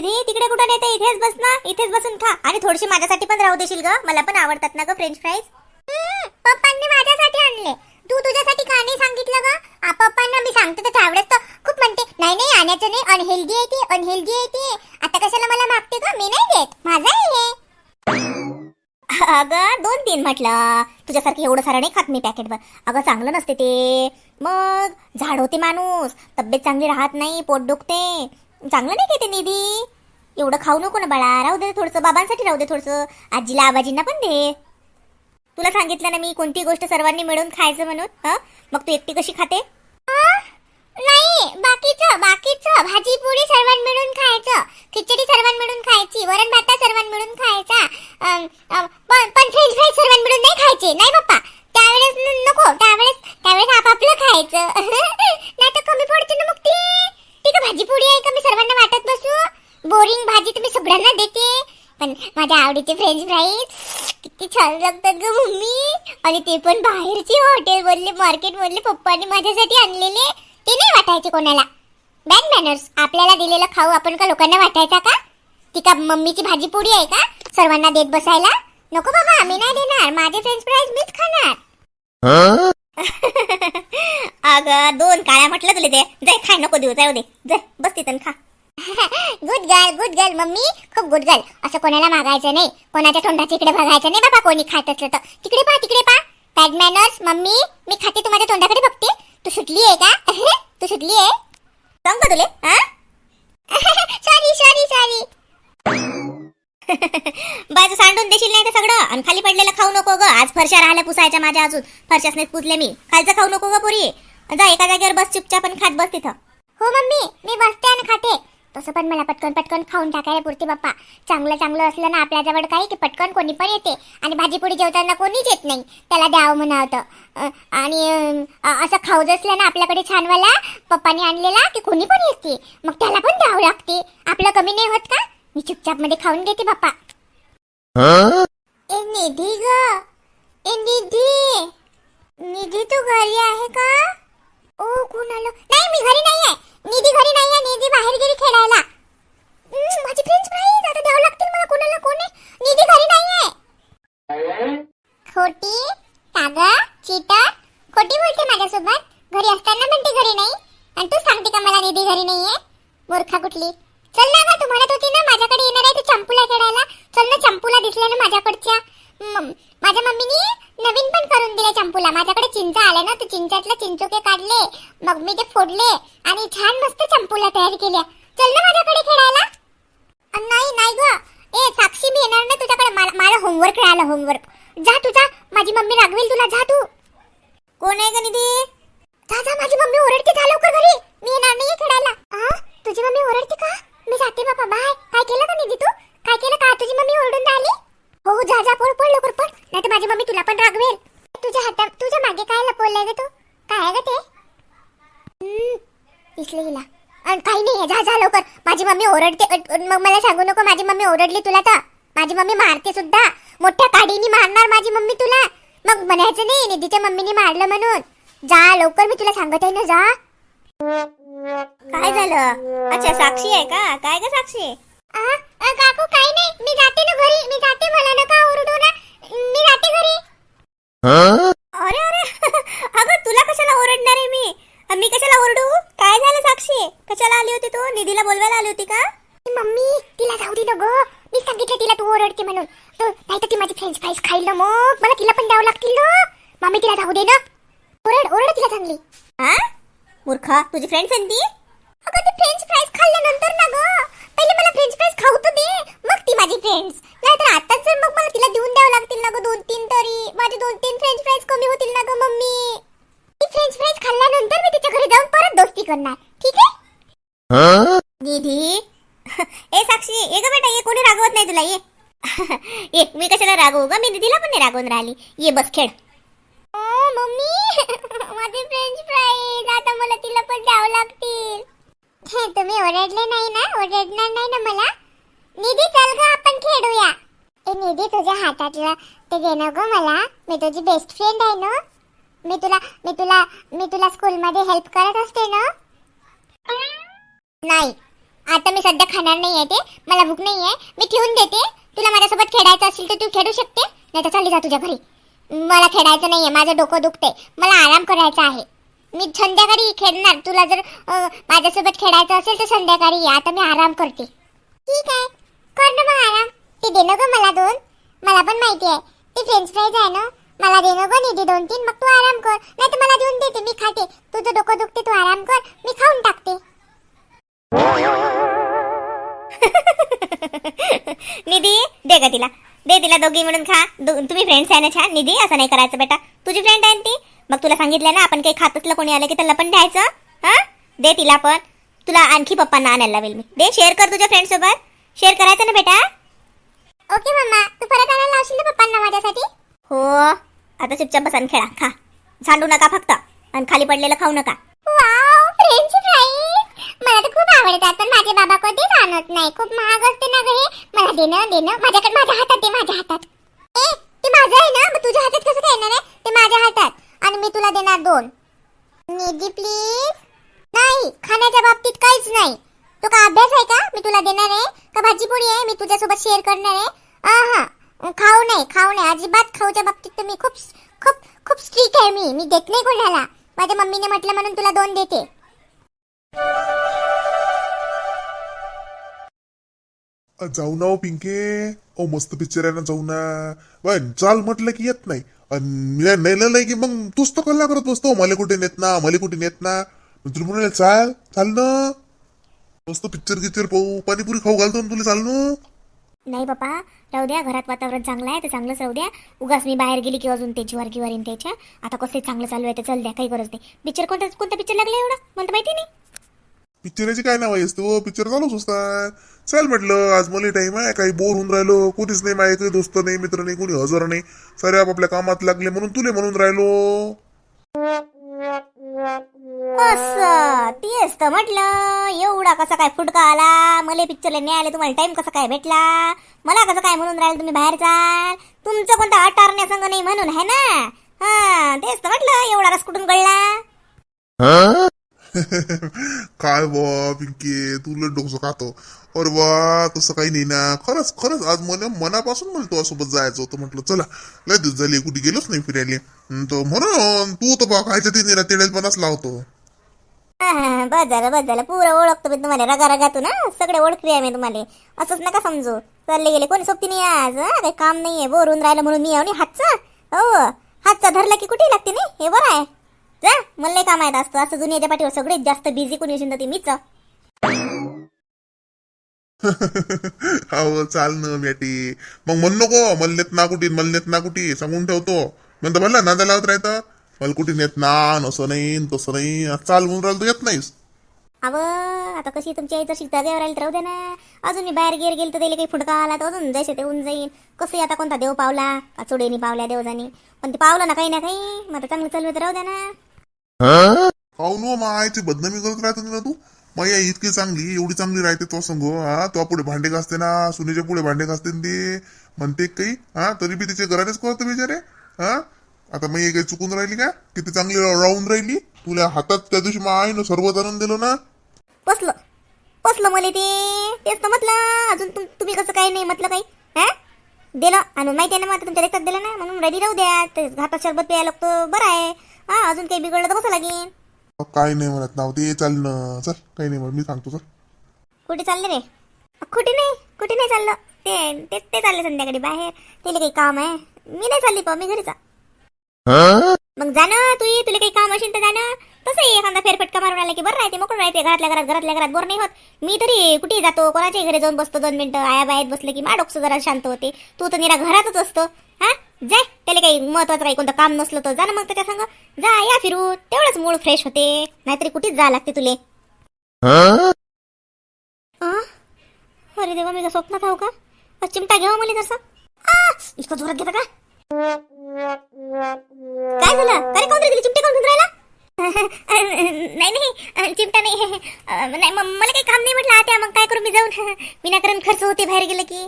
निधी तिकडे कुठं नेते? इथेच बस ना इथेच बसून खा. आणि थोडीशी माझ्यासाठी पण राहू देशील ग. मला पण आवडतात ना ग फ्रेंच फ्राईज पप्पांनी माझ्यासाठी आणले. तू तुझ्यासाठी का नाही सांगितलं ग? पप्पांना मी सांगते तर त्यावेळेस तर खूप म्हणते नाही नाही आणायचं नाही. अनहेल्दी आहे ते अनहेल्दी आहे ते. आता कशाला मला मागते ग? मी नाही देत. माझं आहे. अगं दोन तीन म्हटलं. तुझ्यासारखं एवढं सारं नाही खात मी पॅकेटवर अगं चांगलं नसते ते. मग झाड होते माणूस. तब्येत चांगली राहत नाही पोट दुखते. चांगलं नाही काय ते निधी. एवढं खाऊ नको ना बाळा. राहू दे थोडंसं. बाबांसाठी राहू दे थोडंसं. आजीला आबाजींना पण दे. तुला सांगितलं ना मी कोणती गोष्ट सर्वांनी मिळून खायचं म्हणून? हं? मग तू एकटी कशी खाते? नाही. बाकीचं बाकीचं. भाजी पोळी सर्वांनी मिळून खायचं. खिचडी सर्वांनी मिळून खायची. वरण भात सर्वांनी मिळून खायचा. पण पण फ्रेंच फ्राईज सर्वांनी मिळून नाही खायचे. नाही बाप्पा त्यावेळेस नको. त्यावेळेस त्यावेळेस आपापलं खायचं. नाही तर कमी पडते ना मग ते. ती का भाजी पोळी आहे का? मी सर्वांना वाटत बसू. बोरिंग भाजी तुम्ही सगळ्यांना देते. पण माझ्या आवडीचे फ्रेंच फ्राईज किती छान लागतात ग मम्मी. आणि ते पण बाहेरचे हॉटेल मधले मार्केट मधले पप्पाने माझ्यासाठी आणलेले. ते नाही वाटायचे कोणाला. बॅड मॅनर्स आपल्याला दिलेलं खाऊ आपण का लोकांना वाटायचा का? ती का मम्मीची भाजी पोळी आहे का? सर्वांना देत बसायला? नको बाबा आम्ही नाही देणार. माझे फ्रेंच फ्राईज मीच खाणार. अगं दोन काळ्या म्हटलं तुला ते. जाय खाय नको देऊ जाऊ दे. जाय बस तिथं खा. Good girl good girl mummy. खूप गुड गर्ल असं कोणाला मागायचं नाही. कोणाच्या तोंडाच्या इकडे बघायचं नाही बाबा कोणी खात असलं तर. तिकडे पहा तिकडे पहा बॅड मॅनर्स मम्मी. मी खाते तू माझ्या तोंडाकडे बघते. तू सुटली आहे का? तू सुटली आहे? सांग का तुले सॉरी सॉरी सॉरी बाजू सांडून देशील नाही ते सगळं? आणि खाली पडलेलं खाऊ नको ग. आज फरशा राहिल्या पुसायच्या माझ्या अजून. फरशाच पुसले मी. खालचं खाऊ नको ग पुरी. जा एका जागेवर बस चुपचाप आणि खात बस तिथं. हो मम्मी. मी बसते आणि खाते. तसं पण मला पटकन पटकन खाऊन टाकायला पुरते बाप्पा. चांगलं चांगलं असलं ना आपल्याजवळ काही की पटकन कोणी पण येते. आणि भाजीपोळी जेवताना कोणीच येत नाही. त्याला द्यावं म्हणावतं. आणि असं खाऊ असलं ना आपल्याकडे छानवाला पप्पाने आणलेला की कोणी पण येते. मग त्याला पण द्यावं लागते. आपलं कमी नाही होत का? मी चुपचाप मध्ये खाऊन घेते बाप्पा ए निधी ग ए निधी निधी तू घरी आहे का ओ कोण आलं नाही मी घरी नाही आहे निधी घरी नाही आहे निधी बाहेर गेली होमवर्क राहिलं होमवर्क जा तुझा माझी मम्मी रागवेल तुला. जा तू. कोण आहे का निधी? जा जा. माझी मम्मी ओरडते. जा लवकर घरी. मी येणार नाहीये खेळायला. आ? तुझी मम्मी ओरडते का? मी जाते बाबा. बाय. काय केलं का निधी तू? काय केलं का? तुझी मम्मी ओरडून राहिली? हो हो. जा जा. पळ पळ लवकर पळ. नाही तर माझी मम्मी तुला पण रागवेल. तुझ्या हातात तुझ्या मागे काय लपवलंय ग तू? काय आहे ग ते? दिसलं हिला. काही नाही जा जा लवकर. माझी मम्मी ओरडते. मग मला सांगू नको. माझी मम्मी ओरडली तुला तर. माझी मम्मी मारते सुद्धा. मोठ्या काडीने मारणार माझी मम्मी तुला. मग म्हणायचं नाही निधीच्या मम्मीने मारलं म्हणून. जा लवकर मी तुला सांगत आहे ना जा. काय झालं? अच्छा साक्षी आहे का? काय ग साक्षी? काकू काही नाही. मी जाते ना घरी. मी जाते मला नका ओरडू ना. मी जाते घरी. अरे अरे. अगं तुला कशाला ओरडणार आहे मी? मी कशाला ओरडू? काय झालं साक्षी? कशाला आली होती तू? निधीला बोलवायला आली होती का? मम्मी तिला जाऊ दे ना ग. मी सांगितलं तिला तू ओरडते म्हणून. नाही तर ती माझी फ्रेंच फ्राईज खाईल मग. मला तिला पण द्यावं लागतील ना. मम्मी तिला जाऊ दे ना. ओरड ओरड तिला चांगली. हा? मूर्खा तुझी फ्रेंड ती? अगं ती फ्रेंच फ्राईज खाल्ल्यानंतर ना ग. पहिले मला फ्रेंच फ्राईज खाऊ तर दे. मग ती माझी फ्रेंड्स नाहीतर आताच जर मग मला तिला देऊन द्यावं लागतील ना ग दोन तीन तरी माझे दोन तीन फ्रेंच फ्राईज कमी होतील ना ग मम्मी ती फ्रेंच फ्राईज खाल्ल्यानंतर मी तिच्या घरी जाऊन परत दोस्ती करणार ठीक आहे दीदी ए साक्षी ये ग बेटा ये कोणी रागवत नाही तुला ये ये मी कशाला रागवू ग मी दीदीला पण नाही रागवून राहिली ये बस खेळ. ओ मम्मी. माझे फ्रेंच फ्राईज आता मला तिला पण द्यावं लागतील. हे तुम्ही ओरडले नाही ना? ओरडणार नाही ना मला? निधी चल ग आपण खेळूया. ए निधी तुझ्या हातातलं ते घे ग मला. मी तुझी बेस्ट फ्रेंड आहे ना. मी तुला मी तुला मी तुला स्कूलमध्ये हेल्प करत असते ना. नाही. आता मी सध्या खाणार नाही आहे ते. मला भूक नाही आहे. मी ठेवून देते. तुला माझ्यासोबत खेळायचं असेल तर तू खेळू शकते. नाही तर चालली जा तुझ्या घरी. मला खेळायचं नाहीये माझं डोकं दुखते मला आराम करायचा आहे. मी संध्याकाळी खेळणार. तुला जर माझ्यासोबत खेळायचं असेल तर संध्याकाळी या. आता मी आराम करते. ठीक आहे. कर ना मग आराम. ते दे ग गं मला दोन. मला पण माहिती आहे. ते फ्रेंच फ्राईज आहे ना. मला दे ग गं निधी दोन तीन. मग तू आराम कर. नाही तर मला देऊन देते. मी खाते. तुझं डोकं दुखते तू आराम कर. मी खाऊन टाकते. निधी दे ग तिला. दे तिला दोघी मिळून खा. दो- तुम्ही फ्रेंड्स आहे ना छान निधी असं नाही करायचं बेटा. तुझी फ्रेंड आहे ती? मग तुला सांगितलं ना आपण काही खात असलं कोणी आलं की त्याला पण द्यायचं. हा? दे तिला पण. तुला आणखी पप्पांना आणायला लावेल मी. दे शेअर कर तुझ्या फ्रेंड सोबत. शेअर करायचं ना बेटा? Okay mamma. तू परत आणायला लावशील ना पप्पांना माझ्यासाठी? हो. आता चुपचाप बसा आणि खेळा. खा. सांडू नका फक्त. आणि खाली पडलेलं खाऊ नका. वाव फ्रेंच फ्राईज मला तर खूप आवडतात पण माझे बाबा कधीच आणत नाही. खूप महाग असते ना ग हे? मला देणं देणं. माझ्याकडे माझ्या हातात दे माझ्या हातात. ए ते माझं आहे ना? मग तुझ्या हातात कसं काय येणार आहे ते माझ्या हातात. आणि मी तुला देणार दोन. निधी प्लीज नाही खाण्याच्या बाबतीत काहीच नाही. तो का अभ्यास आहे का? मी तुला देणार आहे? का भाजी पोळी आहे? मी तुझ्यासोबत शेअर करणार आहे? आहा. खाऊ नाही खाऊ नाही अजिबात खाऊच्या बाबतीत तर मी खूप खूप खूप स्ट्रिक आहे मी. मी देत नाही कोणाला. माझ्या मम्मीने म्हटलं म्हणून तुला दोन देते. जाऊ ना हो पिंके. ओ मस्त पिक्चर आहे ना जाऊ ना. पण चाल म्हटलं की येत नाही. अन नेलं की मग तूच तर कल्ला करत बसतो. मला कुठे नेत ना मला कुठे नेत ना. तुला म्हणाले चाल चाल ना. मस्त पिक्चर गिक्चर पाहू. पाणीपुरी खाऊ घालतो ना तुला चाल ना. नाही बापा राहू द्या घरात वातावरण चांगलं आहे तर चांगलंच राहू द्या. उगाच मी बाहेर गेली की अजून ते ज्वार गिवार त्याच्या आता कसं चांगलं चालू आहे तर चल द्या काही गरज नाही. पिक्चर कोणता कोणता पिक्चर लागला एवढा? मला माहिती नाही. पिक्चराची काय नाव आहे तू? पिक्चर चालूच असतात चल म्हटलं आज मला टाइम आहे काही बोर होऊन राहिलो. कोणीच नाही माझे काही दोस्त नाही मित्र नाही कोणी हजर नाही. सारे आपापल्या कामात लागले म्हणून तुले म्हणून राहिलो. असं तेच तर म्हटलं एवढा कसा काय फुटका आला? मला पिक्चरला नाही आले तुम्हाला टाइम कसा काय भेटला? मला कसं काय म्हणून राहिलं तुम्ही बाहेर चाल तुमचं कोणता अटारण्या संघ नाही म्हणून है ना? हा तेच तर म्हटलं एवढा रस कुठून कळला काय बा पिंके तू लय डोकं खातो अरे वा तसं काही नाही ना खरंच खरंच आज मला मनापासून मला तुझ्यासोबत जायचं होतं म्हटलं चला लय दिवस झाले कुठे गेलोच नाही फिरायला तर म्हणून तू तर बा खायच्या तिने तेडेलपणाच लावतो बस झालं बस झालं पुरं ओळखतो मी तुम्हाला रगा ना सगळे ओळखले आहे मी तुम्हाला असंच नका समजू चालले गेले कोणी सोबती नाही आज काही काम नाहीये बोरून राहिलं म्हणून मी येऊन हातचा हो हातचा धरला की कुठे लागते नाही हे बरं आहे जा मला लय काम आहेत असतं असं दुनियाच्या पाठीवर सगळेच जास्त बिझी कोणी असेल तर ती मीच. हो चाल ना मॅटी मग म्हण नको मला नेत ना कुठे मला नेत ना कुठे सांगून ठेवतो. म्हणतो म्हणला नादा लावत राहतं? मला कुठे नेत ना असं नाही न तसं नाही. चाल म्हणून राहिलं तू येत नाहीस. अव आता कशी तुमची आई जशी जागेवर राहील तर राहू दे ना. अजून मी बाहेर गेर गेल तर त्याला काही फुटका आला तर अजून जैसे ते होऊन जाईन. कसं आता कोणता देव पावला का चुडेनी पावल्या देवजानी. पण ते पावलं ना काही ना काही मग आता चांगलं चालू आहे तर राहू दे ना. हो नो बदनामी करत राहतो ना तू? माया इतकी चांगली एवढी चांगली राहते तो संग हा? तो पुढे भांडे घासते ना सुनेच्या पुढे भांडे घासते ते म्हणते काही हा? तरी बी तिचे घरानेच करतो बिचारे हा? आता मी काही चुकून राहिली का? किती चांगली राहून राहिली? तुला हातात त्या दिवशी मग ना सर्वच जाणून दिलो ना? पसलं पसलं मला ते. तेच तर म्हटलं अजून तुम्ही कसं काही नाही म्हटलं काही हा? दिलं. आणि माहिती आहे ना मग आता तुमच्या रेखात दिलं ना म्हणून रेडी राहू द्या. ते हातात शरबत प्यायला लागतो बरं आहे. हा अजून काही बिघडलं तर कसं लागेल काय नाही म्हणत. नाव ते चाल ना चल काही नाही म्हणत. मी सांगतो चल. कुठे चालले रे? कुठे नाही कुठे नाही चाललं. ते ते ते चालले संध्याकाळी बाहेर. त्याला काही काम आहे. मी नाही चालली पाहू मी घरी जा मग जा ना तू ये. तुला काही काम असेल तर जा ना. कसं आहे एखादा फेरफटका मारून आला की बरं राहते मोकळं राहते घरातल्या घरात घरातल्या घरात बोर नाही होत. मी तरी कुठे जातो कोणाच्याही घरी जाऊन बसतो दोन मिनिटं आया बाहेर बसलं की माडोक्स जरा शांत होते. तू तर निरा घरातच असतो. हा? जाय त्याला काही महत्वाचं काही कोणतं काम नसलं तर जा ना मग त्याच्या संग. जा या फिरू. तेवढंच मूळ फ्रेश होते. नाहीतरी कुठेच जा लागते तुले. अरे देवा मी का स्वप्नात आहो का? चिमटा घ्यावा मला तसा इतकं जोरात घेता का? काय झालं? अरे कोण चिमटे कोण राहिला? नाही नाही चिमटा नाही. नाही मग मला काही काम नाही म्हटलं. आता मग काय करू मी जाऊन? विनाकारण खर्च होते बाहेर गेलं की.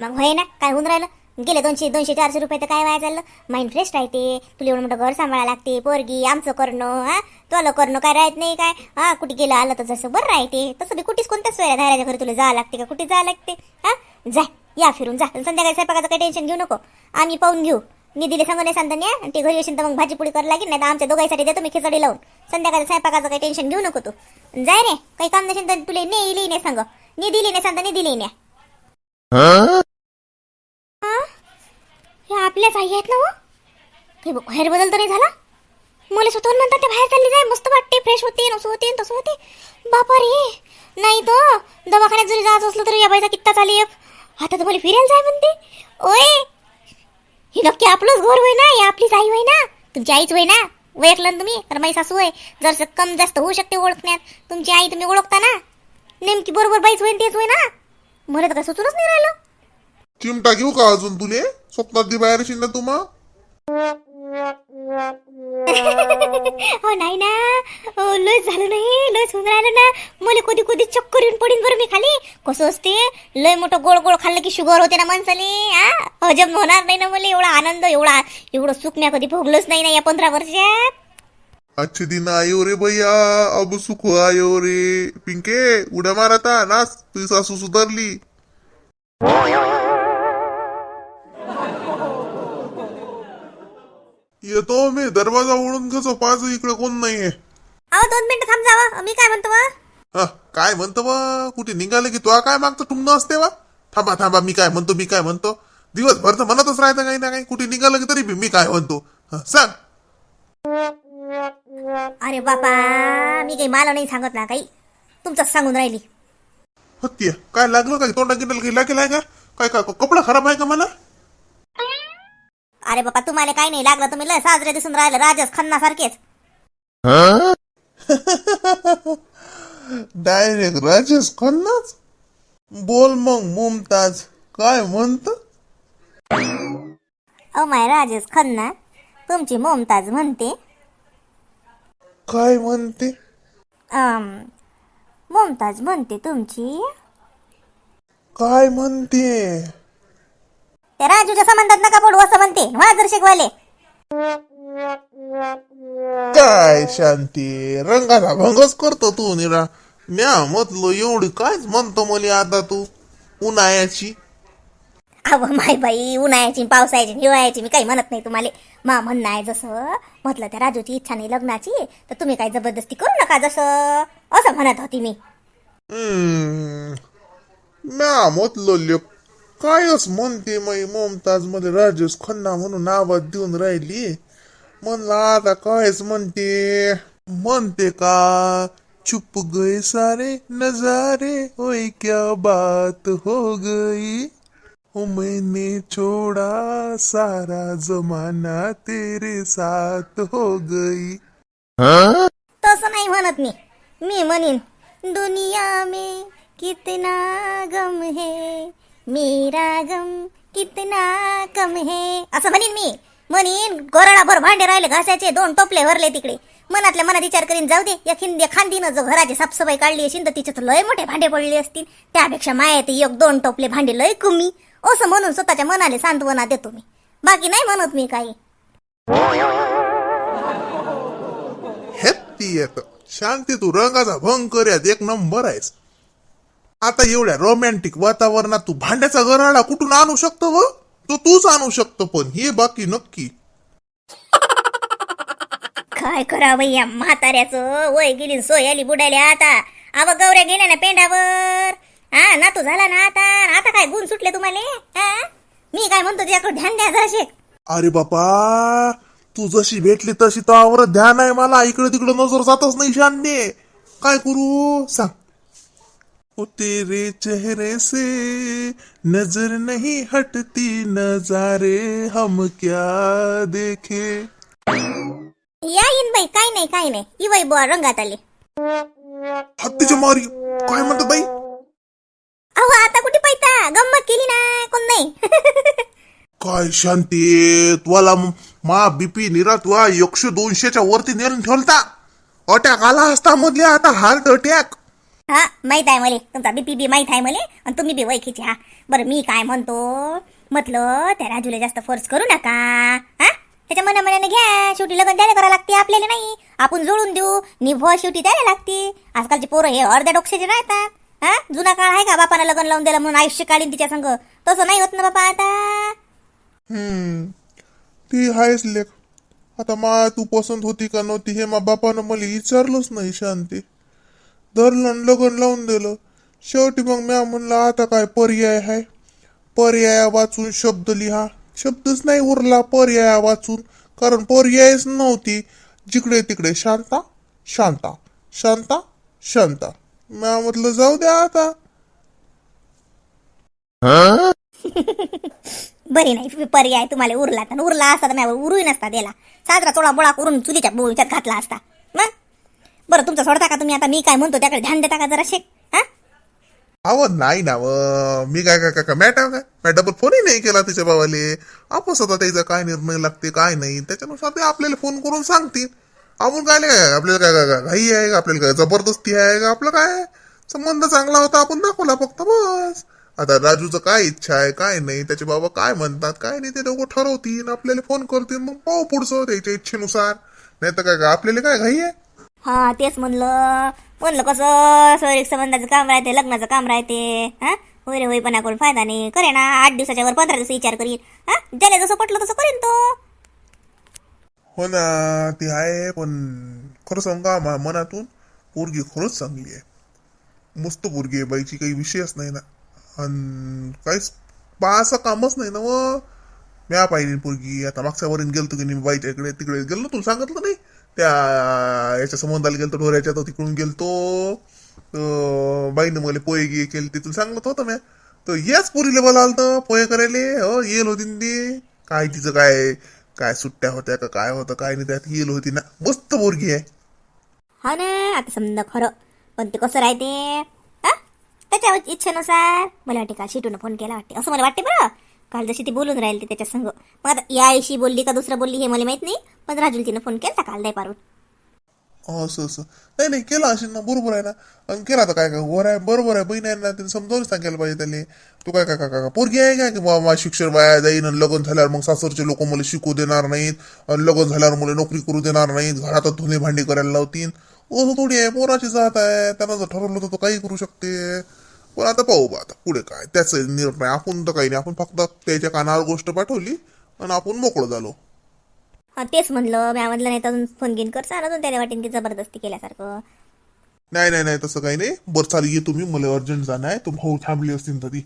मग होय ना काय होऊन राहिलं? गेले दोनशे दोनशे चारशे रुपये तर काय वाया चाललं? माइंड फ्रेश राहते. तुला एवढं मोठं घर सांभाळा लागते. पोरगी आमचं करणं हा? तुला करणं काय राहत नाही काय? हा कुठे गेलं आलं तर जसं बरं राहते. तसं बी कुठेच कोणत्याच वेळा धाराच्या घरी तुला जावं लागते का? कुठे जावं लागते? हा? जा या फिरून जा. संध्याकाळी स्वयंपाकाचं काही टेन्शन घेऊ नको. आम्ही पाहून घेऊ. मी दिले सांगू नाही सांगता आणि ते घरी येशील तर मग भाजी पुडी करायला लागेल नाही तर आमच्या दोघांसाठी देतो मी खिचडी लावून. संध्याकाळी स्वयंपाकाचं काही टेन्शन घेऊ नको तू. जाय रे काही काम नसेल तर तुला ने इली नाही सांग. नी दिली नाही सांगता नी दिली नाही हे? आपल्याच आई आहेत ना हो? काही बाहेर बदल तर नाही झाला? मला स्वतःहून म्हणतात ते बाहेर चालली जाय मस्त वाटते फ्रेश होते नसं होते तसं होते. बापा रे नाही तो दवाखान्यात जरी जायचं असलं तरी या बाईचा कित्ता चालेल आता तुम्हाला मला फिरायला जाय म्हणते. ओय ही नक्की आपलंच घर होय ना ही आपलीच आई होय ना. तुमची आईच होय ना. ओळखलं ना तुम्ही? तर माझी सासू आहे जर कम जास्त होऊ शकते ओळखण्यात. तुमची आई तुम्ही ओळखता ना? नेमकी बरोबर बाईच होईन तेच होय ना? मला तर काय सुचूनच नाही राहिलं. चिमटा घेऊ का अजून तुले? स्वप्नात दे बाहेर शिंदा मग हो नाही ना. हो, झालं नाही लस होऊन राहिलं ना. मला कधी कधी चक्कर येऊन पडीन बरं मी खाली. कसं असते? लय मोठं गोड गोड खाल्लं की शुगर होते ना माणसाले आ? हजम होणार नाही ना मला. एवढा आनंद एवढा एवढं सुख मी कधी भोगलंच नाही ना या पंधरा वर्षात. अच्छे दिन आयो रे भैया अब सुख आयो रे. पिंके उड्या मारता नाच तुझी सासू सुधारली. येतो मी दरवाजा ओढून कसं पाच इकडे कोण नाहीये. अहो दोन मिनिटं थांब जावं. मी काय म्हणतो वा? हा काय म्हणतो वा? कुठे निघाले की तुला काय मागतं टुमणं असते वा? थांबा थांबा मी काय म्हणतो मी काय म्हणतो? दिवसभर तर म्हणतच राहतं काही ना काही. कुठे निघालं की तरी बी मी काय म्हणतो? हा, सांग. अरे बापा मी काही मला नाही सांगत ना काही. तुमचंच सांगून राहिली. हत्या काय लागलं काय तोंडा गिंडल गेला केलाय का? काय काय कपडा खराब आहे का मला? अरे बापा तुम्हाला काही नाही लागलं तुम्ही लय साजरे दिसून राहिलं राजस खन्ना सारखेच डायरेक्ट राजेश खन्नाच बोल मग मुमताज काय म्हणत? ओ माय राजेश खन्ना तुमची मोमताज म्हणते. काय म्हणते? अम, मोमताज म्हणते तुमची. काय म्हणते? त्या राजूच्या संबंधात नका पडू असं म्हणते. वाजर शिकवाले काय शांती? रंगाचा भंगच करतो तू निरा म्या म्हटलो एवढी कायच म्हणतो मला आता तू. उन्हाळ्याची. अव माय बाई उन्हाळ्याची पावसाळ्याची हिवाळ्याची मी काही म्हणत नाही तुम्हाला. मा म्हणणं आहे जसं म्हटलं त्या राजूची इच्छा नाही लग्नाची तर तुम्ही काही जबरदस्ती करू नका जसं असं म्हणत होती मी. म्या म्हटलो लेक कायच म्हणते मै ममताजमध्ये राजेश खन्ना म्हणून आवाज देऊन राहिली. म्हणलं आता कायच म्हणते? म्हणते का? चुप गए सारे नजारे ओय क्या बात हो गई. ओ मैंने छोड़ा सारा जमाना तेरे साथ हो गई. तसं नाही म्हणत मी. मी म्हणीन दुनिया में कितना गम है मेरा गम कितना कम है? असं म्हणीन मी. म्हणीन गोरडाभर भांडे राहिले घासाचे दोन टोपले भरले तिकडे. मनातल्या मनात विचार करीन जाऊ दे या खिंदे खांदीनं जो घराची साफसफाई काढली असेल तर तिच्यात लय मोठे भांडे पडले असतील. त्यापेक्षा माया एक दोन टोपले भांडे लय कमी. असं म्हणून स्वतःच्या मनाला सांत्वना देतो मी. बाकी नाही म्हणत मी काही. हॅप्पी येत. शांती तू रंगाचा भंग कर एक नंबर आहेस. आता एवढ्या रोमॅन्टिक वातावरणात तू भांड्याचा गराडा कुठून आणू शकतो व? तो तूच आणू शकतो पण हे बाकी नक्की. काय करावं या म्हाताऱ्याचं? वय गेली सोय आली बुडाल्या आता. अव गौऱ्या गेल्या ना पेंडावर हा ना तू झाला ना आता. आता काय गुण सुटले तुम्हाला? हा? मी काय म्हणतो तुझ्याकडे ध्यान द्या जराशे. अरे बापा तू जशी भेटली तशी तर ध्यान आहे मला. इकडे तिकडे नजर जातच नाही शांती काय करू? सांग. ओ तेरे चेहरे से नजर नहीं हटती नजारे हम क्या देखे? या येईन बाई काय नाही काय नाही. ही बाई बुवा रंगात आली. हत्तीच्या मारी काय म्हणतात बाई? अहो आता कुठे पाहिता? गंमत केली ना कोण नाही. काय शांती तुला मा बीपी निरा तुला एकशे दोनशेच्या वरती नेऊन ठेवलता? अटॅक आला असता मधले आता हार्ट अटॅक हा माहीत आहे मला. तुमचा बीपी बी माहीत आहे मले. आणि तुम्ही बी वैखीची हा. बरं मी काय म्हणतो? म्हटलं त्या राजूला जास्त फोर्स करू नका. हा? त्याच्या मना मनाने घ्या. शेवटी लग्न द्यायला करावं लागते आपल्याला नाही. आपण जोडून देऊ. निभव शेवटी द्यायला लागते. आजकालचे पोरं हे अर्ध्या डोक्षाचे राहतात. हा? जुना काळ आहे का बापानं लग्न लावून दिलं म्हणून आयुष्य काढीन तिच्या संग? तसं नाही होत ना बापा आता. हम्म. ती आहेच लेख. आता मा तू पसंत होती का नव्हती हे मा बापानं मला विचारलंच नाही शांती. धरलं लगन लावून दिलं. शेवटी मग म्या म्हणलं आता काय पर्याय आहे पर्याय वाचून शब्द लिहा. शब्दच नाही उरला पर्याय वाचून कारण पर्यायच नव्हती. जिकडे तिकडे शांता शांता शांता शांता. म्या म्हटलं जाऊ द्या आता. बरी नाही पर्याय तुम्हाला उरला तर उरला असता तर उरू नसता दिला साजरा चोळा बोळा करून चुलीच्या बोळीच्यात घातला असता. बरं तुमचं सोडता का तुम्ही? आता मी काय म्हणतो त्याकडे ध्यान देता का जरा शेक हा? अहो नाही ना व. मी काय काय काय मॅटर काय मॅ फोनही नाही केला तिच्या बाबाले आपस आता त्याचा काय निर्णय लागते काय नाही. त्याच्यानुसार ते आपल्याला फोन करून सांगतील. आपण काय नाही काय आपल्याला काय काय घाई आहे का? आपल्याला काय जबरदस्ती आहे का? आपलं काय? संबंध चांगला होता आपण दाखवला फक्त बस. आता राजूचं काय इच्छा आहे काय नाही? त्याचे बाबा काय म्हणतात काय नाही ते लोक ठरवतील. आपल्याला फोन करतील मग पाहू पुढचं त्याच्या इच्छेनुसार. नाही तर काय काय आपल्याला काय घाई आहे? हा तेच म्हणलं. म्हणलं कसं सोयरीक संबंधाचं काम राहते लग्नाचं काम राहते. हा? होय रे होईपणा करून फायदा नाही. करे ना आठ दिवसाच्या वर पंधरा दिवस विचार करीन. हा? ज्याला जसं पटलं तसं करीन तो. हो ना ती आहे पण खरं सांगा मा मनातून पोरगी खरंच चांगली आहे. मस्त पोरगी आहे बाईची काही विषयच नाही ना. आणि काहीच पाहायचं कामच नाही ना व. म्या पाहिली पोरगी आता मागच्या वरून गेलतो की नाही बाईच्या इकडे तिकडे गेलो तुला सांगितलं नाही? त्या याच्या संबंधाला गेलतो ढोऱ्याच्या तो तिकडून गेलतो. बाईनं मला पोहे गे केली ते तुला सांगत होतं म्या. तर याच पोरीला बोला आलतं पोहे करायले. हो येल होती ते. काय तिचं काय काय सुट्ट्या होत्या का काय होतं काय नाही त्यात येल होती ना. मस्त पोरगी आहे. हा ना आता समजा खरं. पण ते कसं राहते? त्याच्या इच्छेनुसार. मला वाटते का शिटून फोन केला वाटते. असं मला वाटते बरं. काल जशी ती बोलून राहिली ती त्याच्या संग. मग आता या आईशी बोलली का दुसरं बोलली हे मला माहीत नाही पण राजूल तिनं फोन केला काल दाय पारून असं असं. नाही नाही केला असेल ना बरोबर आहे ना. आणि केला तर काय काय हो वर आहे बरोबर आहे. बहीण आहे ना तिने समजावून सांगायला पाहिजे त्याने तू काय काय काय काय पोरगी आहे काय की बाबा शिक्षण वाया जाईन आणि लग्न झाल्यावर मग सासरचे लोक मला शिकू देणार नाहीत आणि लग्न झाल्यावर मला नोकरी करू देणार नाहीत. घरातच धुणे भांडी करायला लावतील. असं थोडी आहे पोराची जात आहे. त्यानं जर ठरवलं तर तो काही करू शकते. पण आता पाहू बा आता. पुढे काय? त्याचं निर्णय आपण तर काही नाही. आपण फक्त त्याच्या कानावर गोष्ट पाठवली आणि आपण मोकळं झालो. हा तेच म्हणलं. मी म्हणलं नाही तर अजून फोन घेऊन कर अजून त्याला वाटेन की जबरदस्ती केल्यासारखं. नाही नाही नाही तसं काही नाही. बरं चालेल ये तुम्ही. मला अर्जंट जाणं आहे. तो भाऊ थांबली असतील तर. ती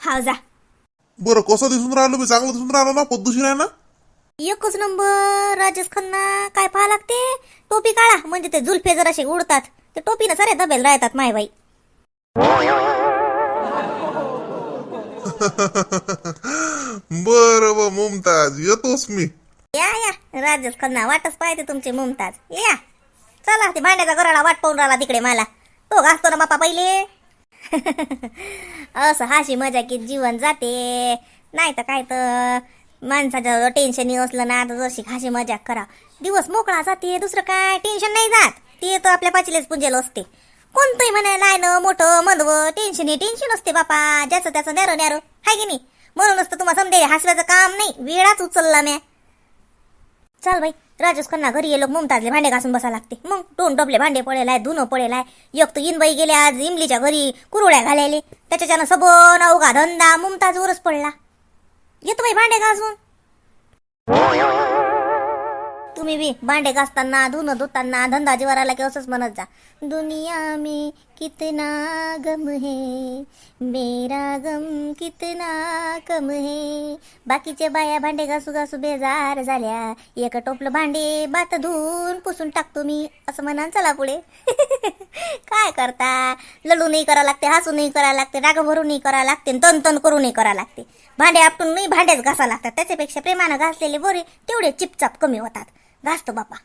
हा जा. बरं कसं दिसून राहिलो मी? चांगलं दिसून राहिलो ना? पद्धतशीर आहे ना? एकच नंबर. राजेश खन्ना काय पाहा लागते? टोपी काढा. म्हणजे ते जुल्फे जराशे उडतात. ते टोपीनं सारे दबेल राहतात माय बाई. बरं ब मुमताज येतोच मी. या या. राजेश खन्ना वाटच पाहिजे तुमचे मुमताज. या. चला ते भांड्याचा गराडा वाट पाहून राहिला तिकडे मला. तो घासतो ना बापा पहिले. असं हाशी मजा की जीवन जाते. नाही तर काय तर माणसाचं टेन्शन असलं ना तर जशी हाशी मजा करा दिवस मोकळा जाते दुसरं काय? टेन्शन नाही जात. ते तर आपल्या पाचीलेच पुंजेल असते. कोणतंही आहे लायनं मोठं मंदवं टेन्शन हे टेन्शन असते बापा. ज्याचं त्याचं न्यारो न्यारो. हाय की नाही? म्हणूनच तर तुम्हाला समजे हसव्याचं काम नाही. वेळाच उचलला म्या. चल बाई राजेश खन्ना घरी येलो मुमताजले भांडे घासून बसा लागते. मग दोन डबले भांडे पडेल आहे धुणं पडेल आहे एक तर इनबाई गेले आज इमलीच्या घरी कुरुळ्या घालायले. त्याच्याच्यानं सबन अवघा धंदा मुमताज उरच पडला. येतो बाई भांडे घासून. तुम्ही बी भांडे घासताना धुणं धुताना धंदा जीवर आला की असंच म्हणत जा. दुनिया में कितना गम है मेरा गम कितना कम है. बाकीचे बाया भांडे घासू घासू बेजार झाल्या. एक टोपलं भांडे बात धुवून पुसून टाकतो मी. असं म्हणा चला पुढे. काय करता? लढूनही करा लागते हसूनही करा लागते राग भरूनही करा लागते तन तन करूनही करा लागते. भांडे आपटून नाही भांडेच घासा लागतात. त्याच्यापेक्षा प्रेमानं घासलेले बोरे तेवढे चिपचाप कमी होतात. घासतो बापा